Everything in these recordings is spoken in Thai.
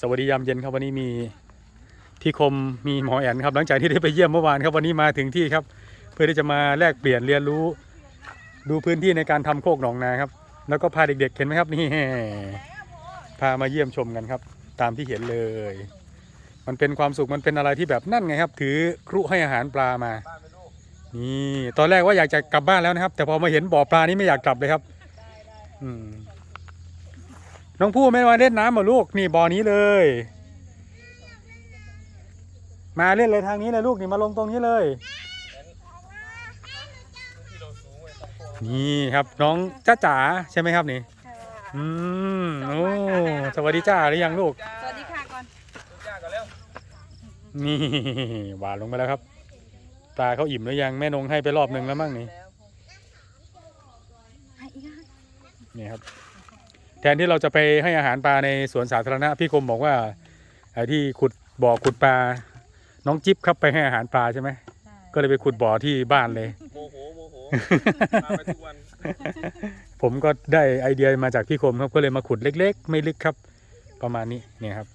สวัสดียามเย็นครับวันนี้มีพี่คมมีหมอแอนครับ หลังจากที่ได้ไปเยี่ยมเมื่อวานครับวันนี้มาถึงที่ครับ เพื่อที่จะมาแลกเปลี่ยนเรียนรู้ ดูพื้นที่ในการทำโคกหนองนาครับ แล้วก็พาเด็กๆเห็นไหมครับนี่พามาเยี่ยมชมกันครับ ตามที่เห็นเลย มันเป็นความสุขมันเป็นอะไรที่แบบนั่นไงครับ ถือครุให้อาหารปลามานี่ตอนแรกว่าอยากจะกลับบ้านแล้วนะครับ แต่พอมาเห็นบ่อปลานี่ไม่อยากกลับเลยครับ อืม น้องผู้ไม่มาเล่นน้ำเหรอลูกนี่บ่อนี้เลย มาเล่นเลยทางนี้เลยลูกนี่มาลงตรงนี้เลย นี่ครับน้องจ้าจ๋าใช่ไหมครับนี่ค่ะอืมโอ้สวัสดีจ้าหรือยังลูก สวัสดีค่ะก่อนนี่หวานลงไปแล้วครับปลาเขาอิ่มหรือยังแม่นงให้ไปรอบหนึ่งแล้วมั้งนี่ให้อีกอะนี่ครับ แทนที่เราจะไปให้อาหารปลาในสวนสาธารณะพี่คมบอกว่าไอ้ที่ขุดบ่อขุดปลาน้องจิ๊บครับไปให้อาหารปลาใช่ไหมก็เลยไปขุดบ่อที่บ้านเลยโมโหโมโหมาไปทุกวันผมก็ได้ไอเดียมาจากพี่คมครับก็เลยมาขุดเล็ก ๆ ไม่ลึกครับ ประมาณนี้เนี่ยครับ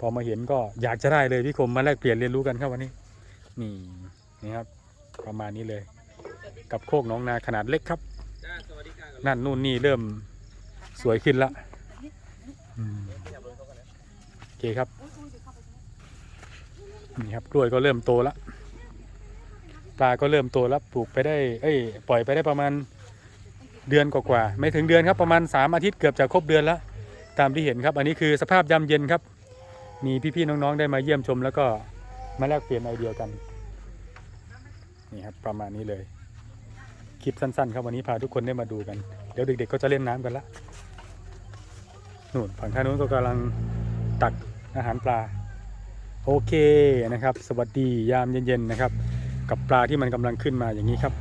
พอมาเห็นก็อยากจะได้เลยพี่คมมาแลกเปลี่ยนเรียนรู้กันครับวันนี้ นี่นี่ครับ ประมาณนี้เลย กับโคกหน้องนาขนาดเล็กครับจ้าสวัสดีค่ะก่อนนั่นนู่นนี่เริ่ม สวยขึ้นละโอเคครับ นี่ครับกล้วยก็เริ่มโตแล้วปลาก็เริ่มโตแล้วปลูกไปได้ เอ้ย ปล่อยไปได้ประมาณเดือนกว่าๆไม่ถึงเดือนครับประมาณสามอาทิตย์เกือบจะครบเดือนแล้ว ตามที่เห็นครับ อันนี้คือสภาพยามเย็นครับ มีพี่ๆน้องๆได้มาเยี่ยมชม แล้วก็มาแลกเปลี่ยนไอเดียกัน นี่ครับประมาณนี้เลย คลิปสั้นๆ ครับวันนี้พาทุกคนได้มาดูกัน เดี๋ยวเด็กๆก็จะเล่นน้ำกันละ นู่นฝั่งท่างนู้นก็กำลังตักอาหารปลา โอเคนะครับ สวัสดียามเย็นๆนะครับ กับปลาที่มันกำลังขึ้นมาอย่างนี้ครับ